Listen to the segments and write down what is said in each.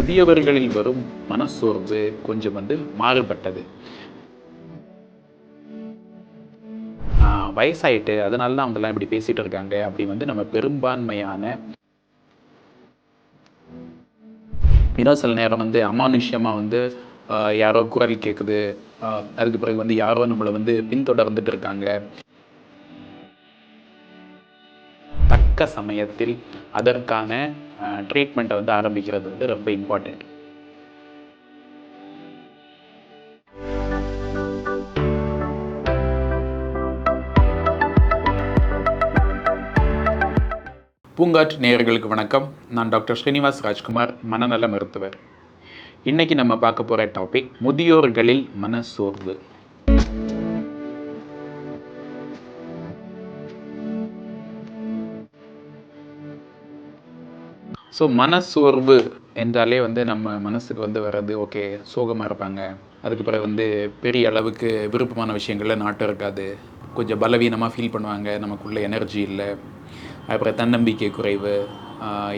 முதியவர்களில் வரும் மனசோர்வு கொஞ்சம் வந்து மாறுபட்டது. ஆஹ் வயசாயிட்டு அதனால தான் அவங்கெல்லாம் இப்படி பேசிட்டு இருக்காங்க அப்படி வந்து நம்ம பெரும்பான்மையான இன்னும் சில நேரம் வந்து அமானுஷ்யமாக வந்து ஆஹ் யாரோ குரல் கேட்குது ஆஹ் அதுக்கு பிறகு வந்து யாரோ நம்மளை வந்து பின்தொடர்ந்துட்டு இருக்காங்க. தக்க சமயத்தில் அதற்கான ட்ரீட்மெண்ட்டை வந்து ஆரம்பிக்கிறது வந்து ரொம்ப இம்பார்ட்டண்ட் பூங்காற்று நேயர்களுக்கு வணக்கம். நான் டாக்டர் ஸ்ரீனிவாஸ் ராஜ்குமார் மனநல மருத்துவர். இன்னைக்கு நம்ம பார்க்க போகிற டாபிக் முதியோர்களில் மனசோர்வு ஸோ மனசோர்வு என்றாலே வந்து நம்ம மனசுக்கு வந்து வர்றது ஓகே சோகமாக இருப்பாங்க. அதுக்கு பிறகு வந்து பெரிய அளவுக்கு விருப்பமான விஷயங்களில் நாட்டம் இருக்காது. கொஞ்சம் பலவீனமாக ஃபீல் பண்ணுவாங்க நமக்குள்ளே எனர்ஜி இல்லை. அப்புறம் தன்னம்பிக்கை குறைவு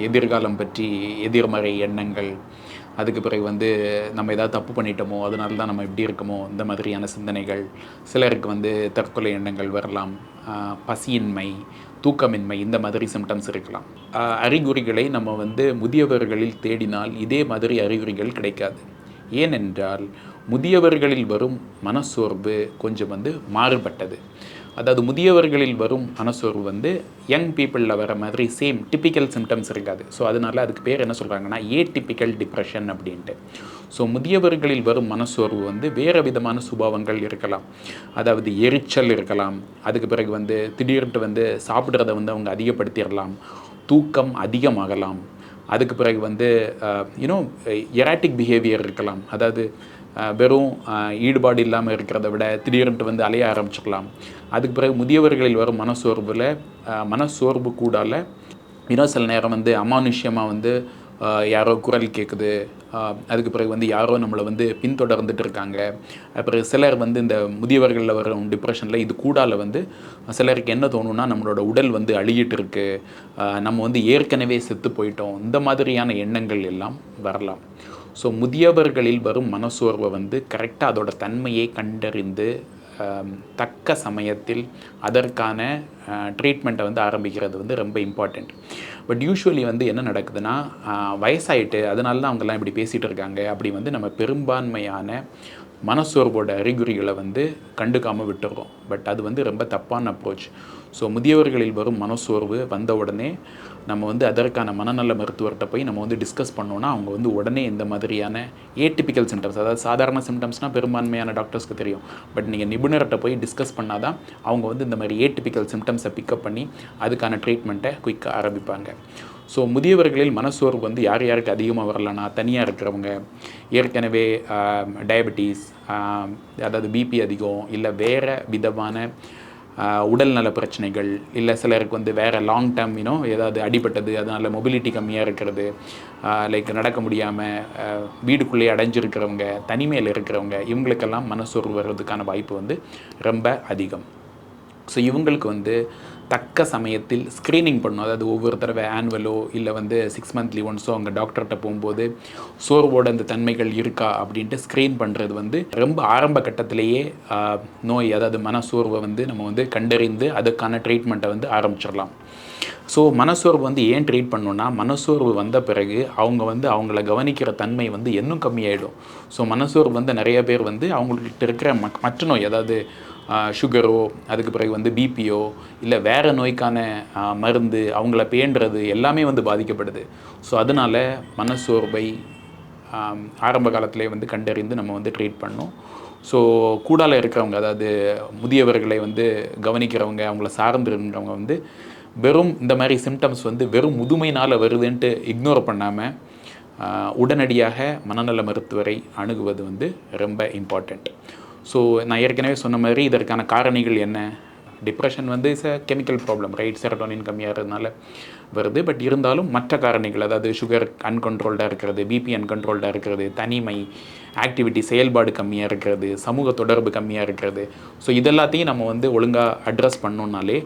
எதிர்காலம் பற்றி எதிர்மறை எண்ணங்கள் அதுக்கு பிறகு வந்து நம்ம ஏதாவது தப்பு பண்ணிட்டோமோ அதனால தான் நம்ம இப்படி இருக்கமோ இந்த மாதிரியான சிந்தனைகள். சிலருக்கு வந்து தற்கொலை எண்ணங்கள் வரலாம் பசியின்மை தூக்கமின்மை இந்த மாதிரி சிம்டம்ஸ் இருக்கலாம். அறிகுறிகளை நம்ம வந்து முதியவர்களில் தேடினால் இதே மாதிரி அறிகுறிகள் கிடைக்காது. ஏனென்றால் முதியவர்களில் வரும் மனச்சோர்வு கொஞ்சம் வந்து மாறுபட்டது. அதாவது முதியவர்களில் வரும் மனசோர்வு வந்து யங் பீப்புளில் வர மாதிரி சேம் டிப்பிக்கல் சிம்டம்ஸ் இருக்காது. ஸோ அதனால அதுக்கு பேர் என்ன சொல்கிறாங்கன்னா ஏ டிப்பிக்கல் டிப்ரெஷன் அப்படின்ட்டு. ஸோ முதியவர்களில் வரும் மனசோர்வு வந்து வேறு விதமான சுபாவங்கள் இருக்கலாம். அதாவது எரிச்சல் இருக்கலாம். அதுக்கு பிறகு வந்து திடீர்னு வந்து சாப்பிட்றத வந்து அவங்க அதிகப்படுத்திடலாம். தூக்கம் அதிகமாகலாம். அதுக்கு பிறகு வந்து யூனோ எராட்டிக் பிஹேவியர் இருக்கலாம். அதாவது வெறும் ஈடுபாடு இல்லாமல் இருக்கிறத விட திடீர்னு வந்து அலைய ஆரம்பிச்சுக்கலாம். அதுக்கு பிறகு முதியவர்களில் வரும் மனசோர்வில் மனசோர்வு கூடால இன்னும் சில நேரம் வந்து அமானுஷ்யமாக வந்து யாரோ குரல் கேட்குது அதுக்கு பிறகு வந்து யாரோ நம்மளை வந்து பின்தொடர்ந்துட்டு இருக்காங்க. அப்புறம் சிலர் வந்து இந்த முதியவர்களில் வரும் டிப்ரெஷனில் இது கூடால வந்து சிலருக்கு என்ன தோணுன்னா நம்மளோட உடல் வந்து அழுகிட்டு இருக்கு. நம்ம வந்து ஏற்கனவே செத்து போயிட்டோம். இந்த மாதிரியான எண்ணங்கள் எல்லாம் வரலாம். ஸோ முதியவர்களில் வரும் மனசோர்வை வந்து கரெக்டாக அதோட தன்மையை கண்டறிந்து தக்க சமயத்தில் அதற்கான ட்ரீட்மெண்ட்டை வந்து ஆரம்பிக்கிறது வந்து ரொம்ப இம்பார்ட்டண்ட் பட் யூஸ்வலி வந்து என்ன நடக்குதுன்னா வயசாயிட்டு அதனால தான் அவங்கெல்லாம் இப்படி பேசிகிட்டு இருக்காங்க. அப்படி வந்து நம்ம பெரும்பான்மையான மனசோர்வோட அறிகுறிகளை வந்து கண்டுக்காமல் விட்டுறோம். பட் அது வந்து ரொம்ப தப்பான அப்ரோச் ஸோ முதியவர்களில் வரும் மனசோர்வு வந்த உடனே நம்ம வந்து அதற்கான மனநல மருத்துவர்கிட்ட போய் நம்ம வந்து டிஸ்கஸ் பண்ணோன்னா அவங்க வந்து உடனே இந்த மாதிரியான ஏடிபிக்கல் சிம்டம்ஸ் அதாவது சாதாரண சிம்டம்ஸ்னால் பெரும்பான்மையான டாக்டர்ஸ்க்கு தெரியும். பட் நீங்கள் நிபுணர்கிட்ட போய் டிஸ்கஸ் பண்ணால் தான் அவங்க வந்து இந்த மாதிரி ஏடிபிக்கல் சிம்டம்ஸை பிக்கப் பண்ணி அதுக்கான ட்ரீட்மெண்ட்டை குயிக்காக ஆரம்பிப்பாங்க. ஸோ முதியவர்களில் மனசோர்வு வந்து யார் யாருக்கு அதிகமாக வரலன்னா தனியாக இருக்கிறவங்க ஏற்கனவே டயபெட்டிஸ் அதாவது பிபி அதிகம் இல்லை வேறு விதமான உடல்நல பிரச்சனைகள் இல்லை சிலருக்கு வந்து வேறு லாங் டேர்ம் யூனோ ஏதாவது அடிபட்டது அதனால் மொபிலிட்டி கம்மியாக இருக்கிறது லைக் நடக்க முடியாமல் வீடுக்குள்ளேயே அடைஞ்சிருக்கிறவங்க தனிமையில் இருக்கிறவங்க இவங்களுக்கெல்லாம் மனசோர்வு வர்றதுக்கான வாய்ப்பு வந்து ரொம்ப அதிகம். ஸோ இவங்களுக்கு வந்து தக்க சமயத்தில் ஸ்க்ரீனிங் பண்ணணும் அதாவது ஒவ்வொரு தடவை ஆனுவலோ இல்லை வந்து சிக்ஸ் மந்த்லி ஒன்ஸோ அங்கே டாக்டர்கிட்ட போகும்போது சோர்வோட அந்த தன்மைகள் இருக்கா அப்படின்ட்டு ஸ்க்ரீன் பண்ணுறது வந்து ரொம்ப ஆரம்ப கட்டத்திலேயே நோய் அதாவது மனசோர்வை வந்து நம்ம வந்து கண்டறிந்து அதுக்கான ட்ரீட்மெண்ட்டை வந்து ஆரம்பிச்சிடலாம். ஸோ மனசோர்வு வந்து ஏன் ட்ரீட் பண்ணணும்னா மனசோர்வு வந்த பிறகு அவங்க வந்து அவங்கள கவனிக்கிற தன்மை வந்து இன்னும் கம்மியாயிடும். ஸோ மனசோர்வு வந்து நிறைய பேர் வந்து அவங்கள்ட்ட இருக்கிற மக் மற்ற நோய் அதாவது சுகரோ அதுக்கு பிறகு வந்து பிபியோ இல்லை வேறு நோய்க்கான மருந்து அவங்கள பேண்டுறது எல்லாமே வந்து பாதிக்கப்படுது. ஸோ அதனால் மனசோர்வை ஆரம்ப காலத்திலே வந்து கண்டறிந்து நம்ம வந்து ட்ரீட் பண்ணோம். ஸோ கூடால இருக்கிறவங்க அதாவது முதியவர்களை வந்து கவனிக்கிறவங்க அவங்கள சார்ந்து இருக்கிறவங்க வந்து வெறும் இந்த மாதிரி சிம்டம்ஸ் வந்து வெறும் முதுமைனால் வருதுன்ட்டு இக்னோர் பண்ணாமல் உடனடியாக மனநல மருத்துவரை அணுகுவது வந்து ரொம்ப இம்பார்ட்டண்ட் ஸோ நான் ஏற்கனவே சொன்ன மாதிரி இதற்கான காரணிகள் என்ன? டிப்ரெஷன் வந்து is a chemical problem right serotonin கம்மியாகிறதுனால வருது. பட் இருந்தாலும் மற்ற காரணிகள் அதாவது சுகர் அன்கண்ட்ரோல்டாக இருக்கிறது பிபி அன்கண்ட்ரோல்டாக இருக்கிறது தனிமை ஆக்டிவிட்டி செயல்பாடு கம்மியாக இருக்கிறது சமூக தொடர்பு கம்மியாக இருக்கிறது. ஸோ இதெல்லாத்தையும் நம்ம வந்து ஒழுங்காக அட்ரஸ் பண்ணோன்னாலே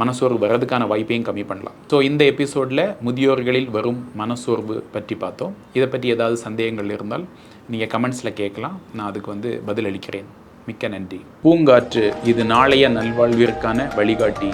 மனசோர்வு வர்றதுக்கான வாய்ப்பையும் கம்மி பண்ணலாம். ஸோ இந்த எபிசோடில் முதியோர்களில் வரும் மனசோர்வு பற்றி பார்த்தோம். இதை பற்றி ஏதாவது சந்தேகங்கள் இருந்தால் நீங்கள் கமெண்ட்ஸில் கேட்கலாம். நான் அதுக்கு வந்து பதில் அளிக்கிறேன் மிக்க நன்றி. பூங்காற்று இது நாளைய நல்வாழ்விற்கான வழிகாட்டி.